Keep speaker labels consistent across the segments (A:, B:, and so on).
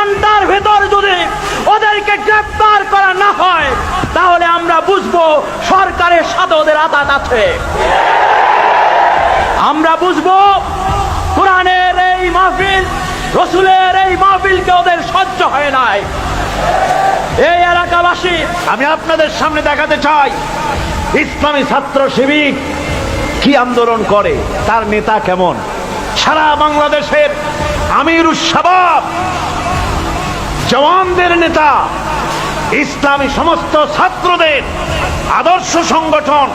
A: ঘণ্টার ভেতর যদি ওদেরকে গ্রেপ্তার করা না হয়, তাহলে আমরা বুঝব সরকারের সাথে ওদের আদাত আছে। আমরা বুঝব কোরআনের এই মাহফিল, রসুলের এই মাহফিলকে ওদের সহ্য হয় নাই। এই এলাকাবাসী,
B: আমি আপনাদের সামনে দেখাতে চাই, ইসলামী ছাত্র শিবির কি আন্দোলন করে, তার নেতা কেমন? সারা বাংলাদেশের আমির উৎসবাব জওয়ানদের নেতা, ইসলামী সমস্ত ছাত্রদের, আদর্শ সংগঠন,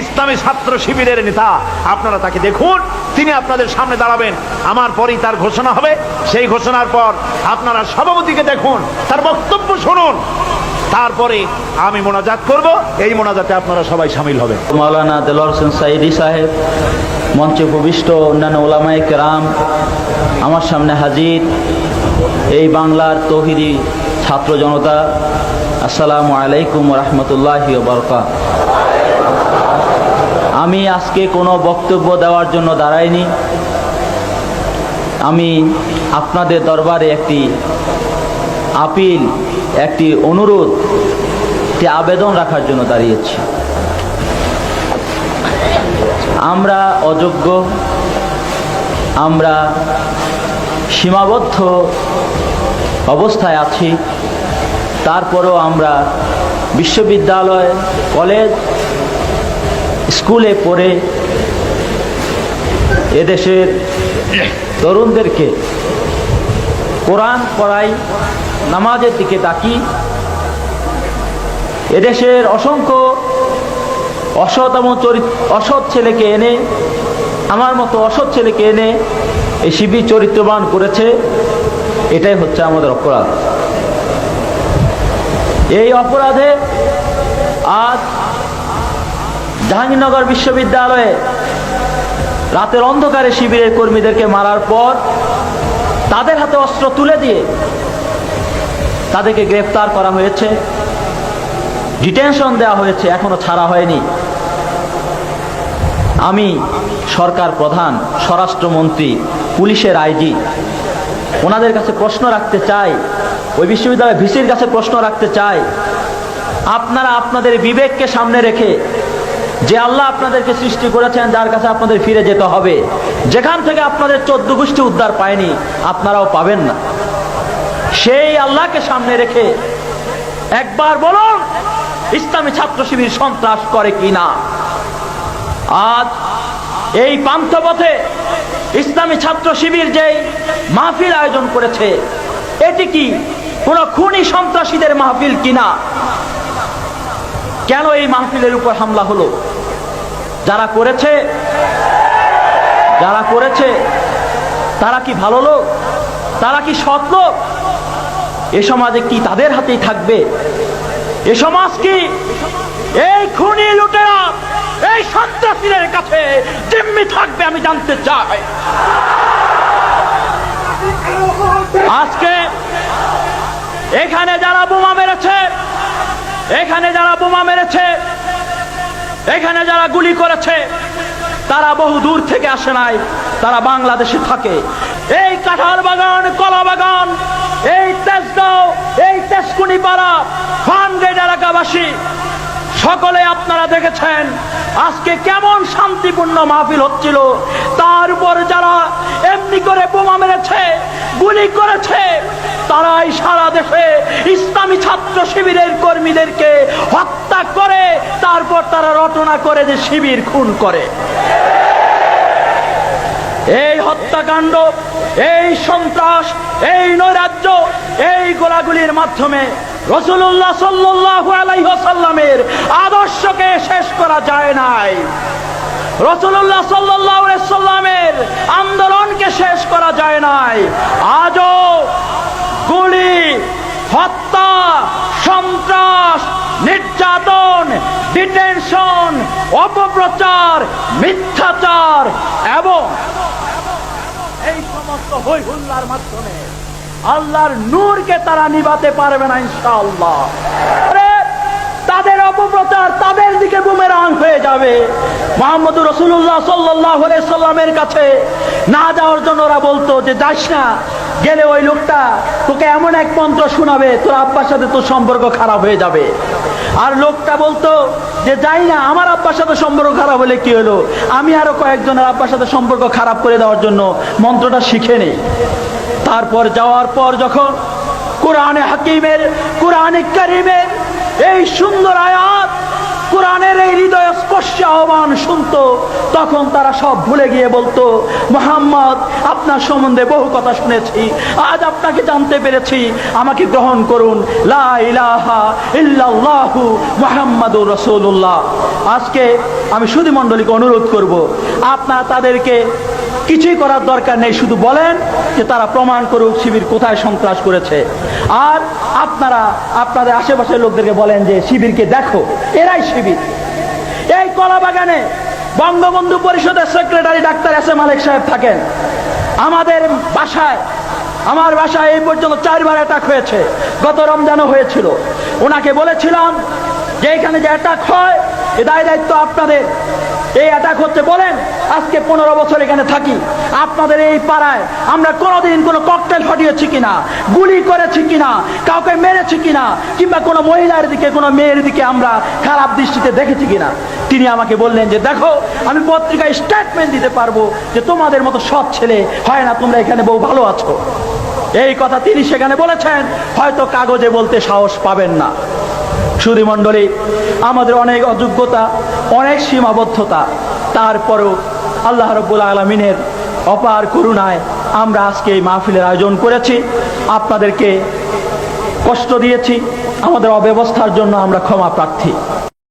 B: ইসলামী ছাত্র শিবিরের নেতা, আপনারা তাকে দেখুন, তিনি আপনাদের সামনে দাঁড়াবেন। আমার পরেই তার ঘোষণা হবে। সেই ঘোষণার পর আপনারা সভাপতিকে দেখুন, তার বক্তব্য শুনুন। তারপরে আমি মোনাজাত করব, এই মোনাজাতে আপনারা সবাই সামিল হবেন।
C: মৌলানা দেলোয়ার হোসেন সাইদি সাহেব, মঞ্চে উপবিষ্ট অন্যান্য ওলামাই কেরাম, আমার সামনে হাজির। এই বাংলার তহিদি ছাত্র জনতা, আসসালামু আলাইকুম রহমতুল্লাহ বরকা আমি আজকে কোনো বক্তব্য দেওয়ার জন্য দাঁড়াইনি। আমি আপনাদের দরবারে একটি আপিল, একটি অনুরোধ, একটি আবেদন রাখার জন্য দাঁড়িয়েছি। আমরা অযোগ্য, আমরা সীমাবদ্ধ অবস্থায় আছি। তারপরেও আমরা বিশ্ববিদ্যালয়, কলেজ, স্কুলে পড়ে এদেশের তরুণদেরকে কোরআন পড়াই, নামাজের দিকে ডাকি। এদেশের অসংখ্য অসতম চরিত্র অসৎ ছেলেকে এনে আমার মতো অসৎ ছেলেকে এনে এই শিবির চরিত্রবান করেছে, এটাই হচ্ছে আমাদের অপরাধ। এই অপরাধে আজ জাহাঙ্গীরনগর বিশ্ববিদ্যালয়ে রাতের অন্ধকারে শিবিরের কর্মীদেরকে মারার পর তাদের হাতে অস্ত্র তুলে দিয়ে তাদেরকে গ্রেফতার করা হয়েছে। ডিটেনশন দেওয়া হয়েছে, এখনও ছাড়া হয়নি। আমি সরকার প্রধান, স্বরাষ্ট্রমন্ত্রী, পুলিশের আইজি ওনাদের কাছে প্রশ্ন রাখতে চাই, ওই বিশ্ববিদ্যালয়ের ভিসির কাছে প্রশ্ন রাখতে চাই। আপনারা আপনাদের বিবেককে সামনে রেখে যে আল্লাহ আপনাদেরকে সৃষ্টি করেছেন, যার কাছে আপনাদের ফিরে যেতে হবে, যেখান থেকে আপনাদের চোদ্দ গোষ্ঠী উদ্ধার পায়নি, আপনারাও পাবেন না। সেই আল্লাহকে সামনে রেখে একবার বলুন, ইসলামী ছাত্র শিবির সন্ত্রাস করে কিনা। আজ এই পান্থপথে ইসলামী ছাত্র শিবির যেই মাহফিল আয়োজন করেছে, এটি কি কোন খুনি সন্ত্রাসীদের মাহফিল কিনা? কেন এই মাহফিলের উপর হামলা হলো? যারা করেছে যারা করেছে, তারা কি ভালো লোক? তারা কি সৎ লোক? এ সমাজে কি তাদের হাতেই থাকবে? এ সমাজ কি এই খুনি লুটেরা এই সন্ত্রাসীদের কাছে জিম্মি থাকবে, আমি জানতে চাই। আজকে এখানে যারা বোমা মেরেছে, এখানে যারা বোমা মেরেছে, এখানে যারা গুলি করেছে, তারা বহু দূর থেকে আসে নাই, তারা বাংলাদেশে থাকে। এই কাঁঠাল বাগান, কলা বাগান, এই তেজগাঁও, এই তেজকুনি পাড়া ফানগেট এলাকাবাসী সকলে আপনারা দেখেছেন আজকে কেমন শান্তিপূর্ণ মাহফিল হচ্ছিল। তার উপর যারা এমনি করে বোমা মেরেছে, গুলি করেছে, তারাই সারা দেশে ইসলামী ছাত্র শিবিরের কর্মীদেরকে হত্যা করে, তারপর তারা রটনা করে যে শিবির খুন করে। এই হত্যাকাণ্ড, এই সন্ত্রাস, এই নৈরাজ্য, এই গোলাগুলির মাধ্যমে রসুল্লাহ সাল্লাহ আলাইসাল্লামের আদর্শকে শেষ করা যায় নাই। রসুল্লাহ সাল্লাহ সাল্লামের আন্দোলনকে শেষ করা যায় নাই। আজও গুলি, হত্যা, সন্ত্রাস, নির্যাতন, ডিটেনশন, অপপ্রচার, মিথ্যাচার এবং এই সমস্ত হই হুল্লার মাধ্যমে আল্লাহর নূরকে তারা নিবাতে পারবে না, ইনশাআল্লাহ। তাদের অপপ্রচার তাদের দিকে বুমেরাং হয়ে যাবে। মোহাম্মদ রসুল্লাহ সাল্লাহ সাল্লামের কাছে না যাওয়ার জন্য ওরা বলতো যে, যাস না, গেলে ওই লোকটা তোকে এমন এক মন্ত্র শোনাবে, তোর আব্বার সাথে তোর সম্পর্ক খারাপ হয়ে যাবে। আর লোকটা বলতো যে, যাই না, আমার আব্বার সাথে সম্পর্ক খারাপ হলে কি হলো? আমি আরও কয়েকজনের আব্বার সাথে সম্পর্ক খারাপ করে দেওয়ার জন্য মন্ত্রটা শিখে নেই। তারপর যাওয়ার পর যখন কোরআনে হাকিমের কোরআনে করিমের এই সুন্দর আয়াত হৃদয় আহ্বান শুনতো, তখন তারা সব ভুলে গিয়ে বলতো, মোহাম্মদ, আপনার সম্বন্ধে বহু কথা শুনেছি, আজ আপনাকে জানতে পেরেছি, আমাকে গ্রহণ করুন আজকে আমি সুধী মণ্ডলীকে অনুরোধ করব, আপনারা তাদেরকে কিছুই করার দরকার নেই, শুধু বলেন যে তারা প্রমাণ করুক শিবির কোথায় সন্ত্রাস করেছে। আর আপনারা, আপনাদের আশেপাশের লোকদেরকে বলেন যে, শিবিরকে দেখো, এরাই শিবির। কলা বাগানে বঙ্গবন্ধু পরিষদের সেক্রেটারি ডাক্তার এস এ মালিক সাহেব থাকেন। আমাদের বাসায়, আমার বাসায় এই পর্যন্ত চারবার অ্যাটাক হয়েছে। গত রমজানও হয়েছিল। ওনাকে বলেছিলাম যে এখানে যে অ্যাটাক হয়, এ দায় দায়িত্ব আপনাদের। এই অ্যাটাক হচ্ছে বলেন, আজকে পনেরো বছর এখানে থাকি। আপনাদের এই পাড়ায় আমরা কোনোদিন কোনো ককটেল ফাটিয়েছি কিনা, গুলি করেছি কিনা, কাউকে মেরেছি কিনা, কিংবা কোনো মহিলার দিকে, কোনো মেয়ের দিকে আমরা খারাপ দৃষ্টিতে দেখেছি কিনা। তিনি আমাকে বললেন যে, দেখো, আমি পত্রিকায় স্টেটমেন্ট দিতে পারব যে তোমাদের মতো সৎ ছেলে হয় না, তোমরা এখানে বউ ভালো আছো। এই কথা তিনি সেখানে বলেছেন, হয়তো কাগজে বলতে সাহস পাবেন না। সুধীমণ্ডলী আমাদের অনেক অযোগ্যতা, অনেক সীমাবদ্ধতা, তারপরও আল্লাহ রব্বুল আলমিনের অপার করুণায় আমরা আজকে এই মাহফিলের আয়োজন করেছি। আপনাদেরকে কষ্ট দিয়েছি, আমাদের অব্যবস্থার জন্য আমরা ক্ষমা প্রার্থী।